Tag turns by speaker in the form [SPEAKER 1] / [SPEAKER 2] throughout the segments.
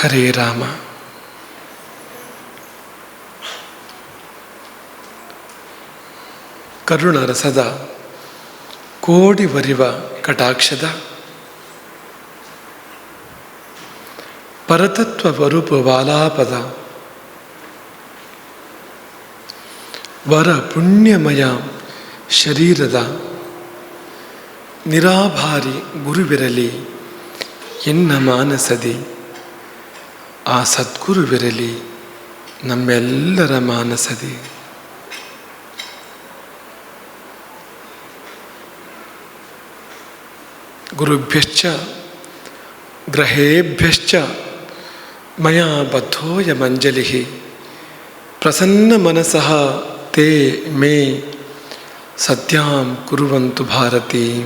[SPEAKER 1] ಹರೇ ರಾಮ. ಕರುಣರಸದ ಕೋಡಿ ವರಿವ ಕಟಾಕ್ಷದ. ಪರತತ್ವ ವರೂಪ ವಾಲಾಪದ. ವರ ಪುಣ್ಯಮಯ ಶರೀರದ. ನಿರಾಭಾರಿ ಗುರುವಿರಲಿ ಎನ್ನ ಮಾನಸದಿ. ಆ ಸದ್ಗುರುವಿರಲಿ ನಮ್ಮೆಲ್ಲರ ಮಾನಸದಿ. ಗುರುಭ್ಯಶ್ಚ ಗ್ರಹೇಭ್ಯಶ್ಚ ಮಯಾ ಬದ್ಧೋಯಮಂಜಲಿ ಪ್ರಸನ್ನ ಮನಸಃ ತೇ ಮೇ ಸತ್ಯಂ ಕುರುವಂತು ಭಾರತಿ.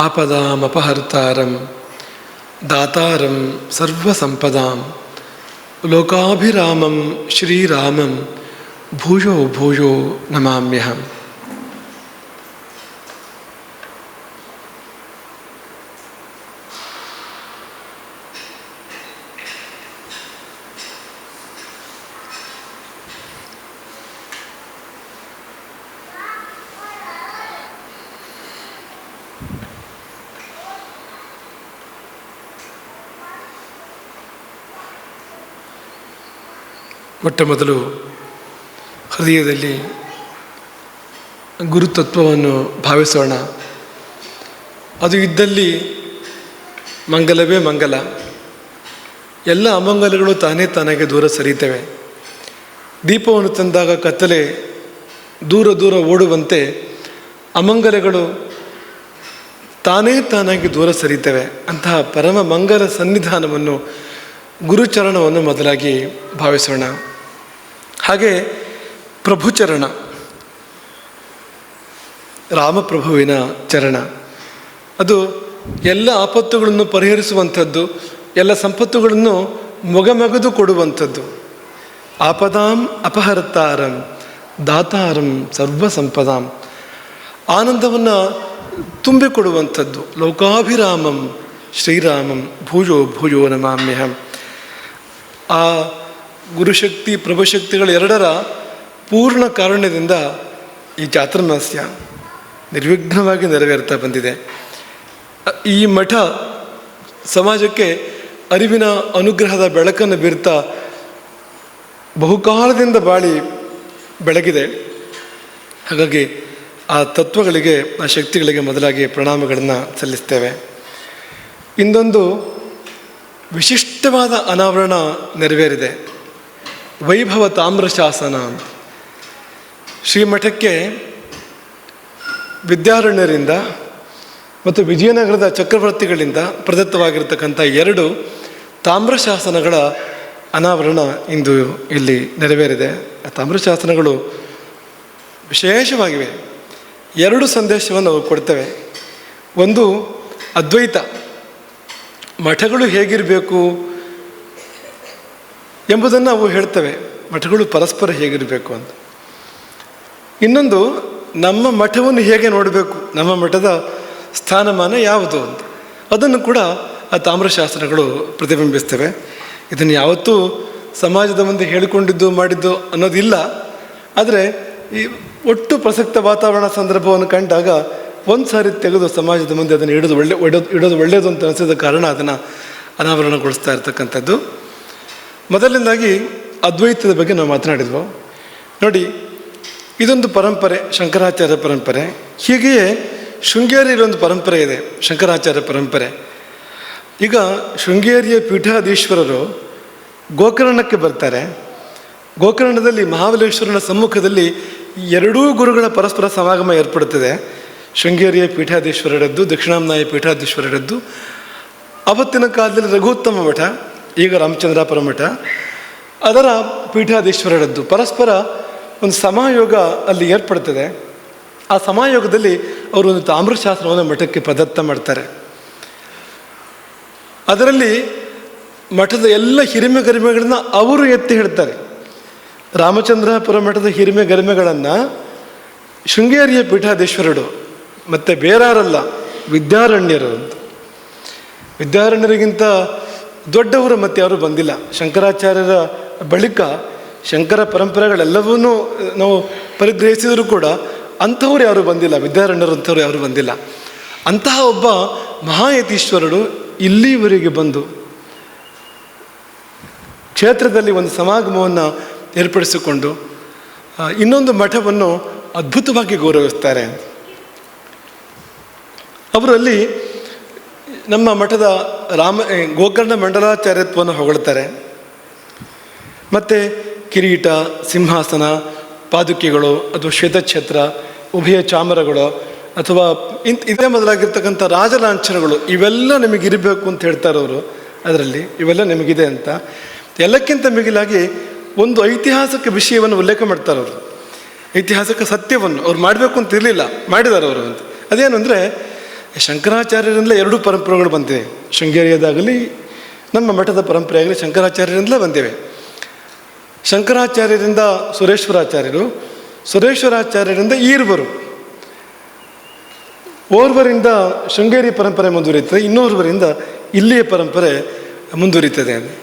[SPEAKER 1] ಆಪದಾಮಪಹರ್ತಾರಂ ದಾತಾರಂ ಸರ್ವಸಂಪದಾಂ ಲೋಕಾಭಿರಾಮಂ ಶ್ರೀರಾಮಂ ಭೂಯೋ ಭೂಯೋ ನಮಾಮ್ಯಹಂ ಮೊಟ್ಟ ಮೊದಲು ಹೃದಯದಲ್ಲಿ ಗುರುತತ್ವವನ್ನು ಭಾವಿಸೋಣ. ಅದು ಇದ್ದಲ್ಲಿ ಮಂಗಲವೇ ಮಂಗಲ. ಎಲ್ಲ ಅಮಂಗಲಗಳು ತಾನೇ ತಾನಾಗೆ ದೂರ ಸರಿಯುತ್ತವೆ ದೀಪವನ್ನು ತಂದಾಗ ಕತ್ತಲೆ ದೂರ ದೂರ ಓಡುವಂತೆ ಅಮಂಗಲಗಳು ತಾನೇ ತಾನಾಗಿ ದೂರ ಸರಿತವೆ. ಅಂತಹ ಪರಮ ಮಂಗಲ ಸನ್ನಿಧಾನವನ್ನು ಗುರುಚರಣವನ್ನು ಮೊದಲಾಗಿ ಭಾವಿಸೋಣ. ಹಾಗೆ ಪ್ರಭುಚರಣ, ರಾಮಪ್ರಭುವಿನ ಚರಣ. ಅದು ಎಲ್ಲ ಆಪತ್ತುಗಳನ್ನು ಪರಿಹರಿಸುವಂಥದ್ದು, ಎಲ್ಲ ಸಂಪತ್ತುಗಳನ್ನು ಮೊಗಮಗದು ಕೊಡುವಂಥದ್ದು. ಆಪದಾಂ ಅಪಹರ್ತಾರಂ ದಾತಾರಂ ಸರ್ವ ಸಂಪದಾಂ ಆನಂದವನ್ನು ತುಂಬಿಕೊಡುವಂಥದ್ದು. ಲೋಕಾಭಿರಾಮಂ, ಶ್ರೀರಾಮಂ ಭೂಜೋ ಭೂಜೋ ನಮಾಮ್ಯಹಂ. ಆ ಗುರುಶಕ್ತಿ, ಪ್ರಭುಶಕ್ತಿಗಳ ಎರಡರ ಪೂರ್ಣ ಕಾರುಣ್ಯದಿಂದ ಈ ಚಾತುರ್ಮಾಸ್ಯ ನಿರ್ವಿಘ್ನವಾಗಿ ನೆರವೇರ್ತಾ ಬಂದಿದೆ. ಈ ಮಠ ಸಮಾಜಕ್ಕೆ ಅರಿವಿನ ಅನುಗ್ರಹದ ಬೆಳಕನ್ನು ಬೀರ್ತಾ ಬಹುಕಾಲದಿಂದ ಬಾಳಿ ಬೆಳಗಿದೆ. ಹಾಗಾಗಿ ಆ ತತ್ವಗಳಿಗೆ, ಆ ಶಕ್ತಿಗಳಿಗೆ ಮೊದಲಾಗಿ ಪ್ರಣಾಮಗಳನ್ನು ಸಲ್ಲಿಸ್ತೇವೆ. ಇಂದೊಂದು ವಿಶಿಷ್ಟವಾದ ಅನಾವರಣ ನೆರವೇರಿದೆ. ವೈಭವ ತಾಮ್ರ ಶಾಸನ ಅಂತ. ಶ್ರೀಮಠಕ್ಕೆ ವಿದ್ಯಾರಣ್ಯರಿಂದ ಮತ್ತು ವಿಜಯನಗರದ ಚಕ್ರವರ್ತಿಗಳಿಂದ ಪ್ರದತ್ತವಾಗಿರ್ತಕ್ಕಂಥ ಎರಡು ತಾಮ್ರ ಶಾಸನಗಳ ಅನಾವರಣ ಇಂದು ಇಲ್ಲಿ ನೆರವೇರಿದೆ. ಆ ತಾಮ್ರ ಶಾಸನಗಳು ವಿಶೇಷವಾಗಿವೆ. ಎರಡು ಸಂದೇಶವನ್ನು ನಾವು ಕೊಡ್ತವೆ. ಒಂದು ಅದ್ವೈತ. ಮಠಗಳು ಹೇಗಿರಬೇಕು? ಎಂಬುದನ್ನು ಅವು ಹೇಳ್ತವೆ. ಮಠಗಳು ಪರಸ್ಪರ ಹೇಗಿರಬೇಕು ಅಂತ. ಇನ್ನೊಂದು, ನಮ್ಮ ಮಠವನ್ನು ಹೇಗೆ ನೋಡಬೇಕು? ನಮ್ಮ ಮಠದ ಸ್ಥಾನಮಾನ ಯಾವುದು ಅಂತ. ಅದನ್ನು ಕೂಡ ಆ ತಾಮ್ರಶಾಸ್ತ್ರಗಳು ಪ್ರತಿಬಿಂಬಿಸ್ತವೆ. ಇದನ್ನು ಯಾವತ್ತೂ ಸಮಾಜದ ಮುಂದೆ ಹೇಳಿಕೊಂಡಿದ್ದು ಮಾಡಿದ್ದು ಅನ್ನೋದಿಲ್ಲ. ಆದರೆ, ಈ ಒಟ್ಟು ಪ್ರಸಕ್ತ ವಾತಾವರಣ ಸಂದರ್ಭವನ್ನು ಕಂಡಾಗ ಒಂದು ಸಾರಿ ತೆಗೆದು ಸಮಾಜದ ಮುಂದೆ ಅದನ್ನು ಇಡೋದು ಒಳ್ಳೆ ಇಡೋದು ಒಳ್ಳೆಯದು ಅಂತ ಅನಿಸಿದ ಕಾರಣ ಅದನ್ನು ಅನಾವರಣಗೊಳಿಸ್ತಾ ಇರ್ತಕ್ಕಂಥದ್ದು. ಮೊದಲನೇದಾಗಿ ಅದ್ವೈತದ ಬಗ್ಗೆ ನಾವು ಮಾತನಾಡಿದ್ವು. ನೋಡಿ, ಇದೊಂದು ಪರಂಪರೆ, ಶಂಕರಾಚಾರ್ಯ ಪರಂಪರೆ. ಹೀಗೆಯೇ ಶೃಂಗೇರಿಯಲ್ಲಿ ಒಂದು ಪರಂಪರೆ ಇದೆ, ಶಂಕರಾಚಾರ್ಯ ಪರಂಪರೆ. ಈಗ ಶೃಂಗೇರಿಯ ಪೀಠಾಧೀಶ್ವರರು ಗೋಕರ್ಣಕ್ಕೆ ಬರ್ತಾರೆ. ಗೋಕರ್ಣದಲ್ಲಿ, ಮಹಾಬಲೇಶ್ವರನ ಸಮ್ಮುಖದಲ್ಲಿ ಎರಡೂ ಗುರುಗಳ ಪರಸ್ಪರ ಸಮಾಗಮ ಏರ್ಪಡುತ್ತದೆ. ಶೃಂಗೇರಿಯ ಪೀಠಾಧೀಶ್ವರರದ್ದು, ದಕ್ಷಿಣಾಮ್ನಾಯ ಪೀಠಾಧೀಶ್ವರರದ್ದು. ಅವತ್ತಿನ ಕಾಲದಲ್ಲಿ ರಘುತ್ತಮ ಮಠ ಈಗ ರಾಮಚಂದ್ರಾಪುರ ಮಠ. ಅದರ ಪೀಠಾಧೀಶ್ವರರದ್ದು. ಪರಸ್ಪರ ಒಂದು ಸಮಾಯೋಗ ಅಲ್ಲಿ ಏರ್ಪಡ್ತದೆ. ಆ ಸಮಾಯೋಗದಲ್ಲಿ ಅವರು ಒಂದು ತಾಮ್ರಶಾಸ್ತ್ರವನ್ನು ಮಠಕ್ಕೆ ಪ್ರದತ್ತ ಮಾಡ್ತಾರೆ. ಅದರಲ್ಲಿ ಮಠದ ಎಲ್ಲ ಹಿರಿಮೆ ಗರಿಮೆಗಳನ್ನ ಅವರು ಎತ್ತಿ ಹೇಳ್ತಾರೆ. ರಾಮಚಂದ್ರಾಪುರ ಮಠದ ಹಿರಿಮೆ ಗರಿಮೆಗಳನ್ನು ಶೃಂಗೇರಿಯ ಪೀಠಾಧೀಶ್ವರರು ಮತ್ತು ಬೇರಾರಲ್ಲ ವಿದ್ಯಾರಣ್ಯರು ಅಂತ. ವಿದ್ಯಾರಣ್ಯರಿಗಿಂತ ದೊಡ್ಡವರು ಮತ್ತೆ ಯಾರು ಬಂದಿಲ್ಲ. ಶಂಕರಾಚಾರ್ಯರ ಬಳಿಕ ಶಂಕರ ಪರಂಪರೆಗಳೆಲ್ಲವನ್ನೂ ನಾವು ಪರಿಗ್ರಹಿಸಿದರೂ ಕೂಡ ಅಂಥವ್ರು ಯಾರು ಬಂದಿಲ್ಲ ವಿದ್ಯಾರಣ್ಯರು ಅಂಥವ್ರು ಯಾರು ಬಂದಿಲ್ಲ. ಅಂತಹ ಒಬ್ಬ ಮಹಾಯತೀಶ್ವರರು ಇಲ್ಲಿವರೆಗೆ ಬಂದು ಕ್ಷೇತ್ರದಲ್ಲಿ ಒಂದು ಸಮಾಗಮವನ್ನು ಏರ್ಪಡಿಸಿಕೊಂಡು ಇನ್ನೊಂದು ಮಠವನ್ನು ಅದ್ಭುತವಾಗಿ ಗೌರವಿಸ್ತಾರೆ. ಅವರಲ್ಲಿ ನಮ್ಮ ಮಠದ ರಾಮ ಗೋಕರ್ಣ ಮಂಡಲಾಚಾರ್ಯತ್ವವನ್ನು ಹೊಗಳ್ತಾರೆ. ಮತ್ತು ಕಿರೀಟ, ಸಿಂಹಾಸನ, ಪಾದುಕೆಗಳು ಅಥವಾ ಶ್ವೇತಛತ್ರ ಉಭಯ ಚಾಮರಗಳು, ಅಥವಾ ಇಂಥ ಇದೇ ಮೊದಲಾಗಿರ್ತಕ್ಕಂಥ ರಾಜಲಾಂಛನಗಳು, ಇವೆಲ್ಲ ನಿಮಗಿರಬೇಕು ಅಂತ ಹೇಳ್ತಾರೆ ಅವರು ಅದರಲ್ಲಿ. ಇವೆಲ್ಲ ನಿಮಗಿದೆ ಅಂತ. ಎಲ್ಲಕ್ಕಿಂತ ಮಿಗಿಲಾಗಿ ಒಂದು ಐತಿಹಾಸಿಕ ವಿಷಯವನ್ನು ಉಲ್ಲೇಖ ಮಾಡ್ತಾರೆ ಅವರು. ಐತಿಹಾಸಿಕ ಸತ್ಯವನ್ನು ಅವ್ರು ಮಾಡಬೇಕು ಅಂತ ಇರಲಿಲ್ಲ ಮಾಡಿದ್ದಾರೆ ಅವರು ಅಂತ. ಅದೇನು ಅಂದರೆ ಶಂಕರಾಚಾರ್ಯರಿಂದಲೇ ಎರಡೂ ಪರಂಪರೆಗಳು ಬಂದಿವೆ. ಶೃಂಗೇರಿಯದಾಗಲಿ, ನಮ್ಮ ಮಠದ ಪರಂಪರೆಯಾಗಲಿ ಶಂಕರಾಚಾರ್ಯರಿಂದಲೇ ಬಂದಿವೆ. ಶಂಕರಾಚಾರ್ಯರಿಂದ ಸುರೇಶ್ವರಾಚಾರ್ಯರು, ಸುರೇಶ್ವರಾಚಾರ್ಯರಿಂದ ಈರ್ವರು. ಓರ್ವರಿಂದ ಶೃಂಗೇರಿ ಪರಂಪರೆ ಮುಂದುವರಿಯುತ್ತದೆ ಇನ್ನೋರ್ವರಿಂದ ಇಲ್ಲಿಯ ಪರಂಪರೆ ಮುಂದುವರಿತದೆ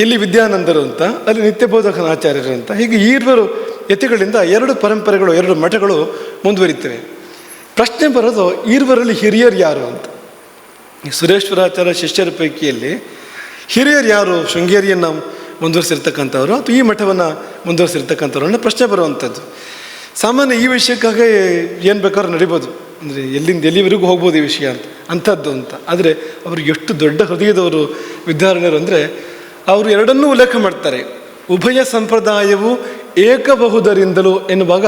[SPEAKER 1] ಇಲ್ಲಿ ವಿದ್ಯಾನಂದರು ಅಂತ, ಅಲ್ಲಿ ನಿತ್ಯಬೋಧಕನ ಆಚಾರ್ಯರು ಅಂತ, ಹೀಗೆ ಈರ್ವರು ಯತಿಗಳಿಂದ ಎರಡು ಪರಂಪರೆಗಳು, ಎರಡು ಮಠಗಳು ಮುಂದುವರಿತವೆ ಪ್ರಶ್ನೆ ಬರೋದು ಈರ್ವರಲ್ಲಿ ಹಿರಿಯರು ಯಾರು ಅಂತ. ಸುರೇಶ್ವರಾಚಾರ್ಯ ಶಿಷ್ಯರ ಪೈಕಿಯಲ್ಲಿ ಹಿರಿಯರು ಯಾರು? ಶೃಂಗೇರಿಯನ್ನು ಮುಂದುವರಿಸಿರ್ತಕ್ಕಂಥವ್ರು ಅಥವಾ ಈ ಮಠವನ್ನು ಮುಂದುವರಿಸಿರ್ತಕ್ಕಂಥವ್ರು ಅನ್ನೋ ಪ್ರಶ್ನೆ ಬರುವಂಥದ್ದು. ಸಾಮಾನ್ಯ ಈ ವಿಷಯಕ್ಕಾಗಿ ಏನು ಬೇಕಾದ್ರೂ ನಡಿಬೋದು. ಅಂದರೆ ಎಲ್ಲಿಂದ ಎಲ್ಲಿವರೆಗೂ ಹೋಗ್ಬೋದು ಈ ವಿಷಯ ಅಂತ. ಅಂಥದ್ದು ಅಂತ. ಆದರೆ ಅವರು ಎಷ್ಟು ದೊಡ್ಡ ಹೃದಯದವರು ವಿದ್ಯಾರಣ್ಯರು ಅಂದರೆ ಅವರು ಎರಡನ್ನೂ ಉಲ್ಲೇಖ ಮಾಡ್ತಾರೆ. ಉಭಯ ಸಂಪ್ರದಾಯವು ಏಕಬಹುದರಿಂದಲೂ ಎನ್ನುವಾಗ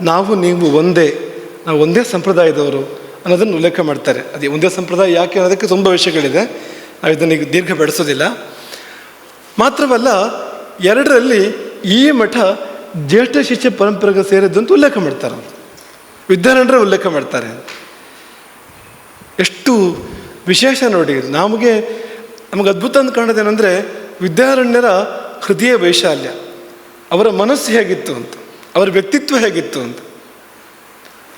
[SPEAKER 1] ನಾವು ನೀವು ಒಂದೇ. ನಾವು ಒಂದೇ ಸಂಪ್ರದಾಯದವರು ಅನ್ನೋದನ್ನು ಉಲ್ಲೇಖ ಮಾಡ್ತಾರೆ. ಅದೇ ಒಂದೇ ಸಂಪ್ರದಾಯ ಯಾಕೆ ಅನ್ನೋದಕ್ಕೆ ತುಂಬ ವಿಷಯಗಳಿದೆ. ನಾವು ಇದನ್ನು ಈಗ ದೀರ್ಘ ಬೆಳೆಸೋದಿಲ್ಲ. ಮಾತ್ರವಲ್ಲ, ಎರಡರಲ್ಲಿ ಈ ಮಠ ಜ್ಯೇಷ್ಠ ಶಿಷ್ಯ ಪರಂಪರೆಗೆ ಸೇರಿದ್ದು ಅಂತ ಉಲ್ಲೇಖ ಮಾಡ್ತಾರೆ. ವಿದ್ಯಾರಣ್ಯರೇ ಉಲ್ಲೇಖ ಮಾಡ್ತಾರೆ. ಎಷ್ಟು ವಿಶೇಷ ನೋಡಿ, ನಮಗೆ ನಮಗೆ ಅದ್ಭುತ ಅಂತ ಕಾಣೋದೇನೆಂದರೆ ವಿದ್ಯಾರಣ್ಯರ ಹೃದಯ ವೈಶಾಲ್ಯ. ಅವರ ಮನಸ್ಸು ಹೇಗಿತ್ತು ಅಂತ, ಅವರ ವ್ಯಕ್ತಿತ್ವ ಹೇಗಿತ್ತು ಅಂತ.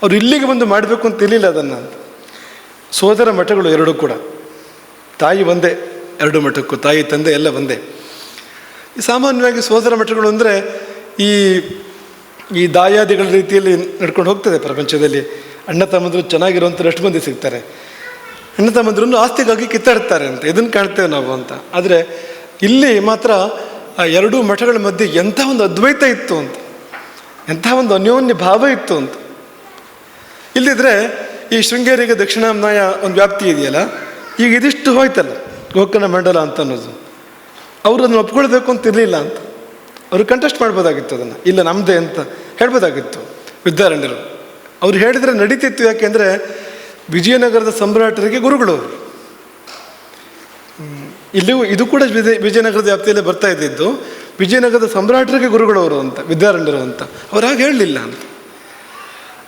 [SPEAKER 1] ಅವ್ರು ಇಲ್ಲಿಗೆ ಬಂದು ಮಾಡಬೇಕು ಅಂತ ಇರಲಿಲ್ಲ ಅದನ್ನು. ಸೋದರ ಮಠಗಳು ಎರಡೂ ಕೂಡ. ತಾಯಿ ಒಂದೇ, ಎರಡು ಮಠಕ್ಕೂ, ತಾಯಿ ತಂದೆ ಎಲ್ಲ ಒಂದೇ. ಸಾಮಾನ್ಯವಾಗಿ ಸೋದರ ಮಠಗಳು ಅಂದರೆ ಈ ಈ ದಾಯಾದಿಗಳ ರೀತಿಯಲ್ಲಿ ನಡ್ಕೊಂಡು ಹೋಗ್ತದೆ ಪ್ರಪಂಚದಲ್ಲಿ. ಅಣ್ಣ ತಮ್ಮಂದರು ಚೆನ್ನಾಗಿರುವಂಥ ಎಷ್ಟು ಮಂದಿ ಸಿಗ್ತಾರೆ. ಅಣ್ಣ ತಮ್ಮಂದ್ರೂ ಆಸ್ತಿಗಾಗಿ ಕಿತ್ತಾಡ್ತಾರೆ ಅಂತ, ಇದನ್ನು ಕಾಣ್ತೇವೆ ನಾವು ಅಂತ. ಆದರೆ ಇಲ್ಲಿ ಮಾತ್ರ ಆ ಎರಡೂ ಮಠಗಳ ಮಧ್ಯೆ ಎಂಥ ಒಂದು ಅದ್ವೈತ ಇತ್ತು ಅಂತ, ಎಂಥ ಒಂದು ಅನ್ಯೋನ್ಯ ಭಾವ ಇತ್ತು ಅಂತ. ಇಲ್ಲಿದ್ರೆ ಈ ಶೃಂಗೇರಿಗೆ ದಕ್ಷಿಣಾಮ್ನಾಯ ಒಂದು ವ್ಯಾಪ್ತಿ ಇದೆಯಲ್ಲ, ಈಗ ಇದಿಷ್ಟು ಹೋಯ್ತಲ್ಲ ಗೋಕರ್ಣ ಮಂಡಲ ಅಂತ ಅನ್ನೋದು. ಅವರು ಅದನ್ನು ಒಪ್ಕೊಳ್ಬೇಕು ಅಂತ ಇರಲಿಲ್ಲ ಅಂತ. ಅವರು ಕಂಟೆಸ್ಟ್ ಮಾಡ್ಬೋದಾಗಿತ್ತು ಅದನ್ನು. ಇಲ್ಲ ನಮ್ಮದೇ ಅಂತ ಹೇಳ್ಬೋದಾಗಿತ್ತು ವಿದ್ಯಾರಣ್ಯರು. ಅವ್ರು ಹೇಳಿದರೆ ನಡೀತಿತ್ತು ಯಾಕೆಂದರೆ ವಿಜಯನಗರದ ಸಮ್ರಾಟರಿಗೆ ಗುರುಗಳು ಅವರು. ಇಲ್ಲಿಯೂ ಇಲ್ಲೂ ಇದು ಕೂಡ ವಿಜಯ ವಿಜಯನಗರದ ವ್ಯಾಪ್ತಿಯಲ್ಲೇ ಬರ್ತಾ ಇದ್ದಿದ್ದು, ವಿಜಯನಗರದ ಸಮ್ರಾಟರಿಗೆ ಗುರುಗಳವರು ಅಂತ, ವಿದ್ಯಾರಣ್ಯರು ಅಂತ. ಅವ್ರು ಹಾಗೆ ಹೇಳಲಿಲ್ಲ ಅಂತ.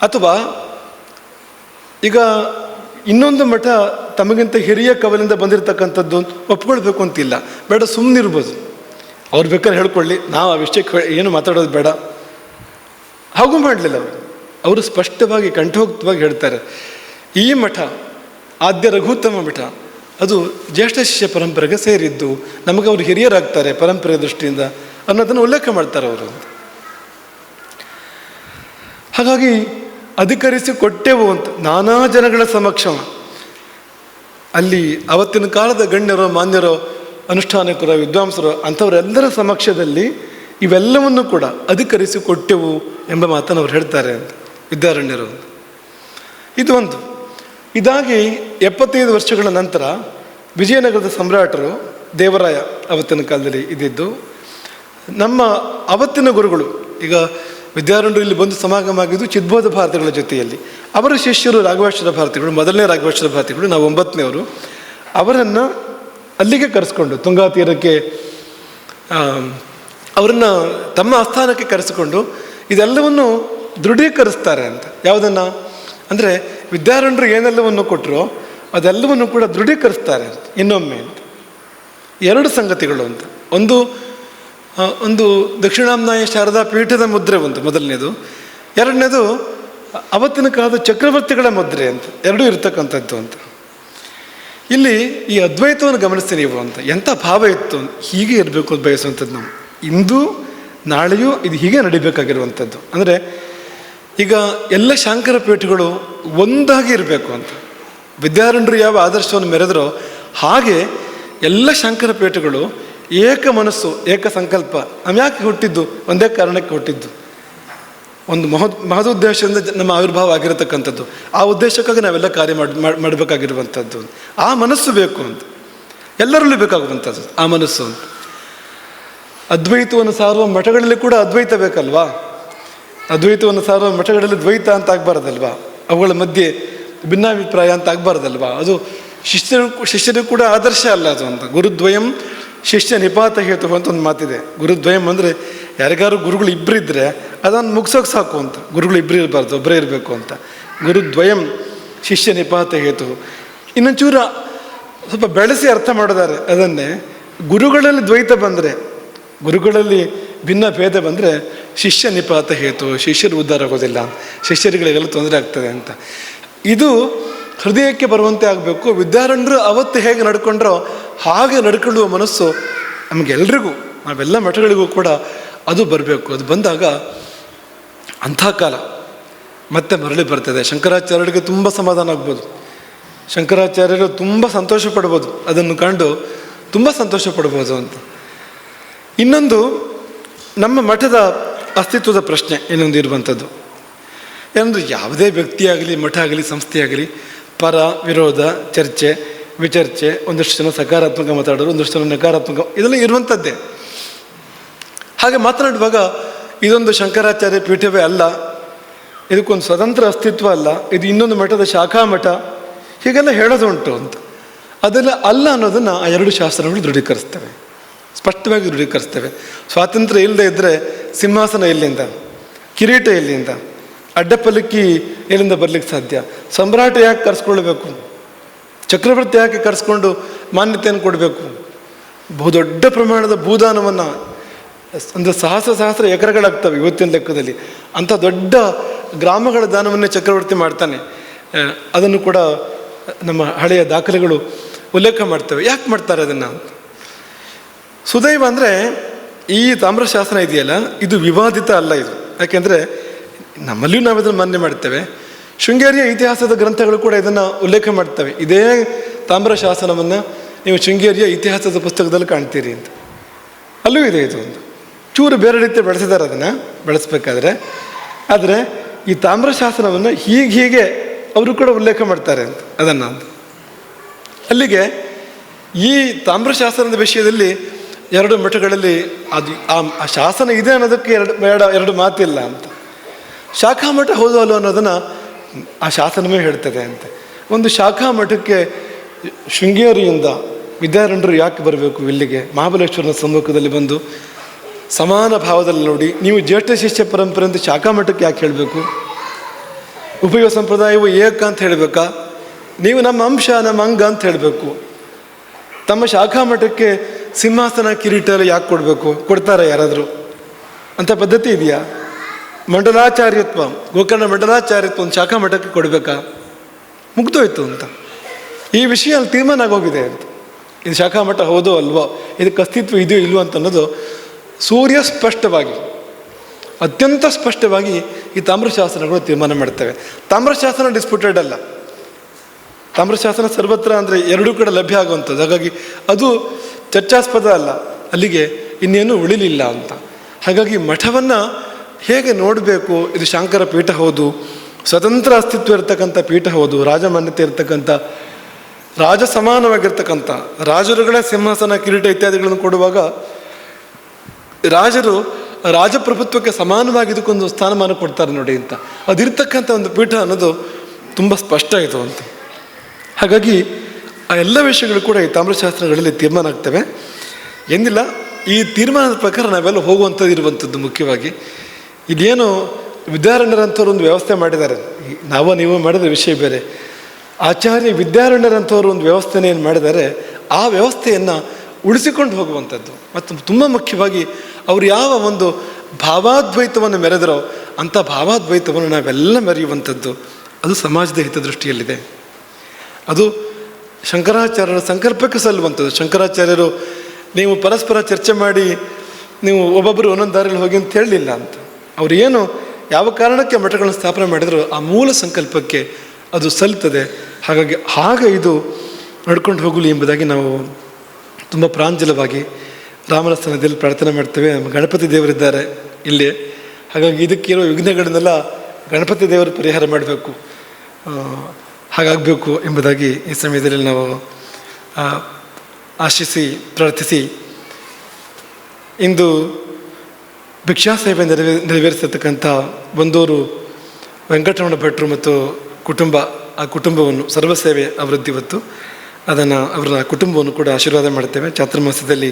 [SPEAKER 1] ಅಥವಾ ಈಗ ಇನ್ನೊಂದು ಮಠ ತಮಗಿಂತ ಹಿರಿಯ ಕವಲಿಂದ ಬಂದಿರತಕ್ಕಂಥದ್ದು ಒಪ್ಕೊಳ್ಬೇಕು ಅಂತಿಲ್ಲ. ಬೇಡ ಸುಮ್ಮನಿರ್ಬೋದು ಅವ್ರು ಬೇಕಾದ್ರೆ ಹೇಳ್ಕೊಳ್ಳಿ. ನಾವು ಆ ವಿಷಯಕ್ಕೆ ಏನು ಮಾತಾಡೋದು ಬೇಡ. ಹಾಗೂ ಮಾಡಲಿಲ್ಲ ಅವರು. ಅವರು ಸ್ಪಷ್ಟವಾಗಿ, ಕಂಠೋಕ್ತವಾಗಿ ಹೇಳ್ತಾರೆ. ಈ ಮಠ, ಆದ್ಯ ರಘುತ್ತಮ ಮಠ, ಅದು ಜ್ಯೇಷ್ಠ ಶಿಷ್ಯ ಪರಂಪರೆಗೆ ಸೇರಿದ್ದು. ನಮಗೆ ಅವರು ಹಿರಿಯರಾಗ್ತಾರೆ ಪರಂಪರೆ ದೃಷ್ಟಿಯಿಂದ. ಅನ್ನೋದನ್ನು ಉಲ್ಲೇಖ ಮಾಡ್ತಾರೆ ಅವರು. ಹಾಗಾಗಿ ಅಧಿಕರಿಸಿ ಕೊಟ್ಟೆವು ಅಂತ ನಾನಾ ಜನಗಳ ಸಮಕ್ಷ. ಅಲ್ಲಿ ಅವತ್ತಿನ ಕಾಲದ ಗಣ್ಯರು, ಮಾನ್ಯರು, ಅನುಷ್ಠಾನಕರ, ವಿದ್ವಾಂಸರು ಅಂಥವರೆಲ್ಲರ ಸಮಕ್ಷದಲ್ಲಿ ಇವೆಲ್ಲವನ್ನು ಕೂಡ ಅಧಿಕರಿಸಿ ಕೊಟ್ಟೆವು ಎಂಬ ಮಾತನ್ನು ಅವ್ರು ಹೇಳ್ತಾರೆ ಅಂತ ವಿದ್ಯಾರಣ್ಯರು. ಇದು ಒಂದು. ಇದಾಗಿ ಎಪ್ಪತ್ತೈದು ವರ್ಷಗಳ ನಂತರ ವಿಜಯನಗರದ ಸಮ್ರಾಟರು ದೇವರಾಯ ಅವತ್ತಿನ ಕಾಲದಲ್ಲಿ ಇದ್ದಿದ್ದು, ನಮ್ಮ ಅವತ್ತಿನ ಗುರುಗಳು, ಈಗ ವಿದ್ಯಾರಣ್ಯರು ಇಲ್ಲಿ ಬಂದು ಸಮಾಗಮ ಆಗಿದ್ದು ಚಿದ್ಬೋಧ ಭಾರತಿಗಳ ಜೊತೆಯಲ್ಲಿ. ಅವರ ಶಿಷ್ಯರು ರಾಘವೇಶ್ವರ ಭಾರತಿಗಳು, ಮೊದಲನೇ ರಾಘವೇಶ್ವರ ಭಾರತಿಗಳು, ನಾವು ಒಂಬತ್ತನೇವರು ಅವರನ್ನು ಅಲ್ಲಿಗೆ ಕರೆಸ್ಕೊಂಡು ತುಂಗಾ ತೀರಕ್ಕೆ ಅವರನ್ನು ತಮ್ಮ ಆಸ್ಥಾನಕ್ಕೆ ಕರೆಸಿಕೊಂಡು ಇದೆಲ್ಲವನ್ನು ದೃಢೀಕರಿಸ್ತಾರೆ ಅಂತ. ಯಾವುದನ್ನು? ಅಂದರೆ ವಿದ್ಯಾರಣ್ಯರು ಏನೆಲ್ಲವನ್ನು ಕೊಟ್ಟರು ಅದೆಲ್ಲವನ್ನು ಕೂಡ ದೃಢೀಕರಿಸ್ತಾರೆ ಅಂತ. ಇನ್ನೊಮ್ಮೆ ಅಂತ. ಎರಡು ಸಂಗತಿಗಳು ಅಂತ. ಒಂದು ಒಂದು ದಕ್ಷಿಣಾಮ್ನಾಯ ಶಾರದಾ ಪೀಠದ ಮುದ್ರೆ ಒಂದು, ಮೊದಲನೇದು. ಎರಡನೇದು, ಅವತ್ತಿನ ಕಾಲದ ಚಕ್ರವರ್ತಿಗಳ ಮುದ್ರೆ ಅಂತ, ಎರಡೂ ಇರತಕ್ಕಂಥದ್ದು ಅಂತ. ಇಲ್ಲಿ ಈ ಅದ್ವೈತವನ್ನು ಗಮನಿಸ್ತೀನಿ ನೀವು ಅಂತ. ಎಂಥ ಭಾವ ಇತ್ತು ಹೀಗೆ ಇರಬೇಕು ಅಂತ ಬಯಸುವಂಥದ್ದು ನಾವು. ಇಂದು, ನಾಳೆಯೂ ಇದು ಹೀಗೆ ನಡಿಬೇಕಾಗಿರುವಂಥದ್ದು. ಅಂದರೆ, ಈಗ ಎಲ್ಲ ಶಾಂಕರ ಪೀಠಗಳು ಒಂದಾಗಿ ಇರಬೇಕು ಅಂತ. ವಿದ್ಯಾರಣ್ಯರು ಯಾವ ಆದರ್ಶವನ್ನು ಮೆರೆದರೋ ಹಾಗೆ ಎಲ್ಲ ಶಾಂಕರ ಪೀಠಗಳು ಏಕ ಮನಸ್ಸು, ಏಕ ಸಂಕಲ್ಪ. ನಾವು ಯಾಕೆ ಹುಟ್ಟಿದ್ದು? ಒಂದೇ ಕಾರಣಕ್ಕೆ ಹುಟ್ಟಿದ್ದು. ಒಂದು ಮಹದ್ ಮಹದುದ್ದೇಶದಿಂದ ಜ- ನಮ್ಮ ಆವಿರ್ಭಾವ ಆಗಿರತಕ್ಕಂಥದ್ದು. ಆ ಉದ್ದೇಶಕ್ಕಾಗಿ ನಾವೆಲ್ಲ ಕಾರ್ಯ ಮಾಡಿ, ಮಾಡ್- ಮಾಡಬೇಕಾಗಿರುವಂಥದ್ದು. ಆ ಮನಸ್ಸು ಬೇಕು ಅಂತ. ಎಲ್ಲರಲ್ಲೂ ಬೇಕಾಗುವಂಥದ್ದು. ಆ ಮನಸ್ಸು ಅಂತ. ಅದ್ವೈತವನ್ನು ಸಾರುವ ಮಠಗಳಲ್ಲಿ ಕೂಡ ಅದ್ವೈತ ಬೇಕಲ್ವಾ? ಅದ್ವೈತವನ್ನು ಸಾರುವ ಮಠಗಳಲ್ಲಿ ದ್ವೈತ ಅಂತ ಆಗಬಾರ್ದಲ್ವಾ? ಅವುಗಳ ಮಧ್ಯೆ ಭಿನ್ನಾಭಿಪ್ರಾಯ ಅಂತ ಆಗಬಾರ್ದಲ್ವಾ? ಅದು ಶಿಷ್ಯರು ಶಿಷ್ಯರಿಗೂ ಕೂಡ ಆದರ್ಶ ಅಲ್ಲ ಅದು ಅಂತ. ಗುರುದ್ವಯಂ ಶಿಷ್ಯ ನಿಪಾತ ಹೇತು ಅಂತ ಒಂದು ಮಾತಿದೆ. ಗುರುದ್ವಯಂ ಅಂದರೆ ಯಾರಿಗಾರು ಗುರುಗಳು ಇಬ್ಬರು ಇದ್ದರೆ ಅದನ್ನು ಮುಗಿಸೋಕೆ ಸಾಕು ಅಂತ. ಗುರುಗಳು ಇಬ್ಬರು ಇರಬಾರ್ದು ಒಬ್ಬರೇ ಇರಬೇಕು ಅಂತ. ಗುರುದ್ವಯಂ ಶಿಷ್ಯ ನಿಪಾತ ಹೇತು ಇನ್ನೊಂಚೂರ ಸ್ವಲ್ಪ ಬೆಳೆಸಿ ಅರ್ಥ ಮಾಡಿದ್ದಾರೆ. ಅದನ್ನೇ ಗುರುಗಳಲ್ಲಿ ದ್ವೈತ ಬಂದರೆ, ಗುರುಗಳಲ್ಲಿ ಭಿನ್ನ ಭೇದ ಬಂದರೆ ಶಿಷ್ಯ ನಿಪಾತ ಹೇತು ಶಿಷ್ಯರು ಉದ್ಧಾರ ಆಗೋದಿಲ್ಲ ಶಿಷ್ಯರುಗಳಿಗೆಲ್ಲ ತೊಂದರೆ ಆಗ್ತದೆ ಅಂತ. ಇದು ಹೃದಯಕ್ಕೆ ಬರುವಂತೆ ಆಗಬೇಕು. ವಿದ್ಯಾರಣ್ಯರು ಅವತ್ತು ಹೇಗೆ ನಡ್ಕೊಂಡ್ರೋ ಹಾಗೆ ನಡ್ಕೊಳ್ಳುವ ಮನಸ್ಸು ನಮಗೆಲ್ರಿಗೂ, ನಾವೆಲ್ಲ ಮಠಗಳಿಗೂ ಕೂಡ ಅದು ಬರಬೇಕು. ಅದು ಬಂದಾಗ ಅಂಥ ಕಾಲ ಮತ್ತೆ ಮರಳಿ ಬರ್ತದೆ. ಶಂಕರಾಚಾರ್ಯರಿಗೆ ತುಂಬ ಸಮಾಧಾನ ಆಗ್ಬೋದು. ಶಂಕರಾಚಾರ್ಯರು ತುಂಬ ಸಂತೋಷ ಪಡ್ಬೋದು. ಅದನ್ನು ಕಂಡು ತುಂಬ ಸಂತೋಷ ಪಡ್ಬೋದು ಅಂತ. ಇನ್ನೊಂದು ನಮ್ಮ ಮಠದ ಅಸ್ತಿತ್ವದ ಪ್ರಶ್ನೆ ಇನ್ನೊಂದು ಇರುವಂಥದ್ದು. ಏನೊಂದು ಯಾವುದೇ ವ್ಯಕ್ತಿಯಾಗಲಿ ಮಠ ಆಗಲಿ ಸಂಸ್ಥೆಯಾಗಲಿ ಪರ ವಿರೋಧ, ಚರ್ಚೆ, ವಿಚರ್ಚೆ, ಒಂದಷ್ಟು ಜನ ಸಕಾರಾತ್ಮಕ ಮಾತಾಡೋರು, ಒಂದಷ್ಟು ಜನ ನಕಾರಾತ್ಮಕ, ಇದೆಲ್ಲ ಇರುವಂಥದ್ದೇ. ಹಾಗೆ ಮಾತನಾಡುವಾಗ ಇದೊಂದು ಶಂಕರಾಚಾರ್ಯ ಪೀಠವೇ ಅಲ್ಲ, ಇದಕ್ಕೊಂದು ಸ್ವತಂತ್ರ ಅಸ್ತಿತ್ವ ಅಲ್ಲ, ಇದು ಇನ್ನೊಂದು ಮಠದ ಶಾಖಾ ಮಠ, ಹೀಗೆಲ್ಲ ಹೇಳೋದು ಉಂಟು ಅಂತ. ಅದೆಲ್ಲ ಅಲ್ಲ ಅನ್ನೋದನ್ನು ಆ ಎರಡು ಶಾಸ್ತ್ರಗಳು ದೃಢೀಕರಿಸ್ತವೆ. ಸ್ಪಷ್ಟವಾಗಿ ದೃಢೀಕರಿಸ್ತವೆ. ಸ್ವಾತಂತ್ರ್ಯ ಇಲ್ಲದೆ ಇದ್ದರೆ ಸಿಂಹಾಸನ ಎಲ್ಲಿಂದ? ಕಿರೀಟ ಎಲ್ಲಿಂದ? ಅಡ್ಡಪಲ್ಲಕ್ಕಿ ಎಲ್ಲಿಂದ ಬರ್ಲಿಕ್ಕೆ ಸಾಧ್ಯ? ಸಮ್ರಾಟ ಯಾಕೆ ಕರೆಸ್ಕೊಳ್ಬೇಕು? ಚಕ್ರವರ್ತಿ ಯಾಕೆ ಕರೆಸ್ಕೊಂಡು ಮಾನ್ಯತೆಯನ್ನು ಕೊಡಬೇಕು? ಬಹು ದೊಡ್ಡ ಪ್ರಮಾಣದ ಭೂದಾನವನ್ನು ಒಂದು ಸಹಸ್ರ ಸಹಸ್ರ ಎಕರೆಗಳಾಗ್ತವೆ ಇವತ್ತಿನ ಲೆಕ್ಕದಲ್ಲಿ. ಅಂಥ ದೊಡ್ಡ ಗ್ರಾಮಗಳ ದಾನವನ್ನೇ ಚಕ್ರವರ್ತಿ ಮಾಡ್ತಾನೆ. ಅದನ್ನು ಕೂಡ ನಮ್ಮ ಹಳೆಯ ದಾಖಲೆಗಳು ಉಲ್ಲೇಖ ಮಾಡ್ತವೆ. ಯಾಕೆ ಮಾಡ್ತಾರೆ ಅದನ್ನು? ಸುದೈವ ಅಂದರೆ ಈ ತಾಮ್ರಶಾಸನ ಇದೆಯಲ್ಲ? ಇದು ವಿವಾದಿತ ಅಲ್ಲ ಇದು. ಯಾಕೆಂದರೆ ನಮ್ಮಲ್ಲಿಯೂ ನಾವು ಇದನ್ನು ಮಾನ್ಯ ಮಾಡ್ತೇವೆ ಶೃಂಗೇರಿಯ ಇತಿಹಾಸದ ಗ್ರಂಥಗಳು ಕೂಡ ಇದನ್ನು ಉಲ್ಲೇಖ ಮಾಡ್ತವೆ. ಇದೇ ತಾಮ್ರಶಾಸನವನ್ನು ನೀವು ಶೃಂಗೇರಿಯ ಇತಿಹಾಸದ ಪುಸ್ತಕದಲ್ಲಿ ಕಾಣ್ತೀರಿ ಅಂತ. ಅಲ್ಲೂ ಇದೆ ಇದು ಒಂದು. ಚೂರು ಬೇರೆ ರೀತಿ ಬೆಳೆಸಿದ್ದಾರೆ ಅದನ್ನು, ಬೆಳೆಸ್ಬೇಕಾದ್ರೆ. ಆದರೆ ಈ ತಾಮ್ರ ಶಾಸನವನ್ನು ಹೀಗೆ ಹೀಗೆ ಅವರು ಕೂಡ ಉಲ್ಲೇಖ ಮಾಡ್ತಾರೆ ಅಂತ, ಅದನ್ನು ಅಂತ. ಅಲ್ಲಿಗೆ ಈ ತಾಮ್ರ ಶಾಸನದ ವಿಷಯದಲ್ಲಿ ಎರಡು ಮಠಗಳಲ್ಲಿ ಅದು ಆ ಶಾಸನ ಇದೆ ಅನ್ನೋದಕ್ಕೆ ಎರಡು, ಬೇಡ, ಎರಡು ಮಾತಿಲ್ಲ ಅಂತ. ಶಾಖಾ ಮಠ ಹೌದು ಅನ್ನೋದನ್ನು ಆ ಶಾಸನವೇ ಹೇಳ್ತದೆ ಅಂತ. ಒಂದು ಶಾಖಾ ಮಠಕ್ಕೆ ಶೃಂಗೇರಿಯಿಂದ ವಿದ್ಯಾರಣ್ಯರು ಯಾಕೆ ಬರಬೇಕು ಇಲ್ಲಿಗೆ? ಮಹಾಬಲೇಶ್ವರನ ಸಮ್ಮುಖದಲ್ಲಿ ಬಂದು ಸಮಾನ ಭಾವದಲ್ಲಿ ನೋಡಿ, ನೀವು ಜ್ಯೇಷ್ಠ ಶಿಷ್ಯ ಪರಂಪರೆ ಅಂತ ಶಾಖಾ ಮಠಕ್ಕೆ ಯಾಕೆ ಹೇಳಬೇಕು? ಉಪಯೋಗ ಸಂಪ್ರದಾಯವು ಏಕ ಅಂತ ಹೇಳಬೇಕಾ? ನೀವು ನಮ್ಮ ಅಂಶ, ನಮ್ಮ ಅಂಗ ಅಂತ ಹೇಳಬೇಕು. ತಮ್ಮ ಶಾಖಾ ಮಠಕ್ಕೆ ಸಿಂಹಾಸನ ಕಿರೀಟ ಯಾಕೆ ಕೊಡಬೇಕು? ಕೊಡ್ತಾರೆ ಯಾರಾದರೂ? ಅಂಥ ಪದ್ಧತಿ ಇದೆಯಾ? ಮಂಡಲಾಚಾರ್ಯತ್ವ, ಗೋಕರ್ಣ ಮಂಡಲಾಚಾರ್ಯತ್ವ ಒಂದು ಶಾಖಾ ಮಠಕ್ಕೆ ಕೊಡಬೇಕಾ? ಮುಗ್ದೋಯ್ತು ಅಂತ. ಈ ವಿಷಯ ಅಲ್ಲಿ ತೀರ್ಮಾನ ಆಗೋಗಿದೆ ಅಂತ. ಇದು ಶಾಖಾ ಮಠ ಹೌದೋ ಅಲ್ವೋ, ಇದಕ್ಕೆ ಅಸ್ತಿತ್ವ ಇದೆಯೋ ಇಲ್ವೋ ಅಂತ ಅನ್ನೋದು ಸೂರ್ಯ ಸ್ಪಷ್ಟವಾಗಿ, ಅತ್ಯಂತ ಸ್ಪಷ್ಟವಾಗಿ ಈ ತಾಮ್ರಶಾಸನಗಳು ತೀರ್ಮಾನ ಮಾಡ್ತವೆ. ತಾಮ್ರಶಾಸನ ಡಿಸ್ಪ್ಯೂಟೆಡ್ ಅಲ್ಲ. ತಾಮ್ರಶಾಸನ ಸರ್ವತ್ರ ಅಂದರೆ ಎರಡೂ ಕಡೆ ಲಭ್ಯ ಆಗುವಂಥದ್ದು. ಹಾಗಾಗಿ ಅದು ಚರ್ಚಾಸ್ಪದ ಅಲ್ಲ. ಅಲ್ಲಿಗೆ ಇನ್ನೇನು ಉಳಿಲಿಲ್ಲ ಅಂತ. ಹಾಗಾಗಿ ಮಠವನ್ನು ಹೇಗೆ ನೋಡಬೇಕು? ಇದು ಶಂಕರ ಪೀಠ ಹೌದು. ಸ್ವತಂತ್ರ ಅಸ್ತಿತ್ವ ಇರತಕ್ಕಂಥ ಪೀಠ ಹೌದು. ರಾಜಮಾನ್ಯತೆ ಇರತಕ್ಕಂಥ, ರಾಜ ಸಮಾನವಾಗಿರ್ತಕ್ಕಂಥ, ರಾಜರುಗಳ ಸಿಂಹಾಸನ, ಕಿರೀಟ ಇತ್ಯಾದಿಗಳನ್ನು ಕೊಡುವಾಗ ರಾಜರು ರಾಜಪ್ರಭುತ್ವಕ್ಕೆ ಸಮಾನವಾಗಿ ಇದಕ್ಕೊಂದು ಸ್ಥಾನಮಾನ ಕೊಡ್ತಾರೆ ನೋಡಿ ಅಂತ. ಅದಿರ್ತಕ್ಕಂಥ ಒಂದು ಪೀಠ ಅನ್ನೋದು ತುಂಬ ಸ್ಪಷ್ಟ ಆಯಿತು ಅಂತ. ಹಾಗಾಗಿ ಆ ಎಲ್ಲ ವಿಷಯಗಳು ಕೂಡ ಈ ತಾಮ್ರಶಾಸ್ತ್ರಗಳಲ್ಲಿ ತೀರ್ಮಾನ ಆಗ್ತವೆ. ಎಂದಿಲ್ಲ, ಈ ತೀರ್ಮಾನದ ಪ್ರಕಾರ ನಾವೆಲ್ಲ ಹೋಗುವಂಥದ್ದು ಇರುವಂಥದ್ದು ಮುಖ್ಯವಾಗಿ. ಇದೇನು ವಿದ್ಯಾರಣ್ಯರಂಥವ್ರು ಒಂದು ವ್ಯವಸ್ಥೆ ಮಾಡಿದ್ದಾರೆ. ನಾವು ನೀವು ಮಾಡಿದ ವಿಷಯ ಬೇರೆ. ಆಚಾರ್ಯ ವಿದ್ಯಾರಣ್ಯರಂಥವ್ರು ಒಂದು ವ್ಯವಸ್ಥೆನ ಏನು ಮಾಡಿದ್ದಾರೆ, ಆ ವ್ಯವಸ್ಥೆಯನ್ನು ಉಳಿಸಿಕೊಂಡು ಹೋಗುವಂಥದ್ದು. ಮತ್ತು ತುಂಬ ಮುಖ್ಯವಾಗಿ ಅವರು ಯಾವ ಒಂದು ಭಾವಾದ್ವೈತವನ್ನು ಮೆರೆದರೋ ಅಂಥ ಭಾವಾದ್ವೈತವನ್ನು ನಾವೆಲ್ಲ ಮೆರೆಯುವಂಥದ್ದು ಅದು ಸಮಾಜದ ಹಿತದೃಷ್ಟಿಯಲ್ಲಿದೆ. ಅದು ಶಂಕರಾಚಾರ್ಯರ ಸಂಕಲ್ಪಕ್ಕೆ ಸಲ್ಲುವಂಥದ್ದು. ಶಂಕರಾಚಾರ್ಯರು ನೀವು ಪರಸ್ಪರ ಚರ್ಚೆ ಮಾಡಿ ನೀವು ಒಬ್ಬೊಬ್ಬರು ಒಂದೊಂದು ದಾರಿಯಲ್ಲಿ ಹೋಗಿ ಅಂತ ಹೇಳಲಿಲ್ಲ ಅಂತ. ಅವರು ಏನು ಯಾವ ಕಾರಣಕ್ಕೆ ಮಠಗಳನ್ನು ಸ್ಥಾಪನೆ ಮಾಡಿದ್ರು, ಆ ಮೂಲ ಸಂಕಲ್ಪಕ್ಕೆ ಅದು ಸಲ್ತದೆ ಹಾಗಾಗಿ ಆಗ ಇದು ನಡ್ಕೊಂಡು ಹೋಗಲಿ ಎಂಬುದಾಗಿ ನಾವು ತುಂಬ ಪ್ರಾಂಜಲವಾಗಿ ರಾಮನ ಸ್ಥಾನದಲ್ಲಿ ಪ್ರಾರ್ಥನೆ ಮಾಡ್ತೇವೆ. ಗಣಪತಿ ದೇವರಿದ್ದಾರೆ ಇಲ್ಲಿ. ಹಾಗಾಗಿ ಇದಕ್ಕಿರೋ ವಿಘ್ನಗಳನ್ನೆಲ್ಲ ಗಣಪತಿ ದೇವರು ಪರಿಹಾರ ಮಾಡಬೇಕು ಹಾಗಾಗಬೇಕು ಎಂಬುದಾಗಿ ಈ ಸಮಯದಲ್ಲಿ ನಾವು ಆಶಿಸಿ, ಪ್ರಾರ್ಥಿಸಿ. ಇಂದು ಭಿಕ್ಷಾ ಸೇವೆ ನೆರವೇ ನೆರವೇರಿಸತಕ್ಕಂಥ ಬಂದೂರು ವೆಂಕಟರಮಣ ಭಟ್ರು ಮತ್ತು ಕುಟುಂಬ, ಆ ಕುಟುಂಬವನ್ನು, ಸರ್ವಸೇವೆ ಅವರದ್ದು ಇವತ್ತು ಅದನ್ನು ಅವರ ಕುಟುಂಬವನ್ನು ಕೂಡ ಆಶೀರ್ವಾದ ಮಾಡ್ತೇವೆ ಚಾತುರ್ಮಾಸದಲ್ಲಿ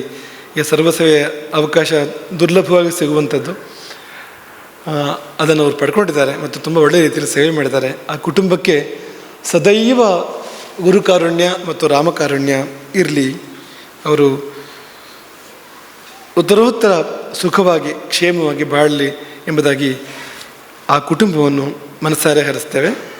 [SPEAKER 1] ಈ ಸರ್ವಸೇವೆ ಅವಕಾಶ ದುರ್ಲಭವಾಗಿ ಸಿಗುವಂಥದ್ದು ಅದನ್ನು ಅವರು ಪಡ್ಕೊಂಡಿದ್ದಾರೆ ಮತ್ತು ತುಂಬ ಒಳ್ಳೆಯ ರೀತಿಯಲ್ಲಿ ಸೇವೆ ಮಾಡಿದ್ದಾರೆ. ಆ ಕುಟುಂಬಕ್ಕೆ ಸದೈವ ಗುರುಕಾರುಣ್ಯ ಮತ್ತು ರಾಮಕಾರುಣ್ಯ ಇರಲಿ. ಅವರು ಉತ್ತರೋತ್ತರ ಸುಖವಾಗಿ ಕ್ಷೇಮವಾಗಿ ಬಾಳಲಿ ಎಂಬುದಾಗಿ ಆ ಕುಟುಂಬವನ್ನು ಮನಸಾರೆ ಹರಿಸ್ತೇವೆ.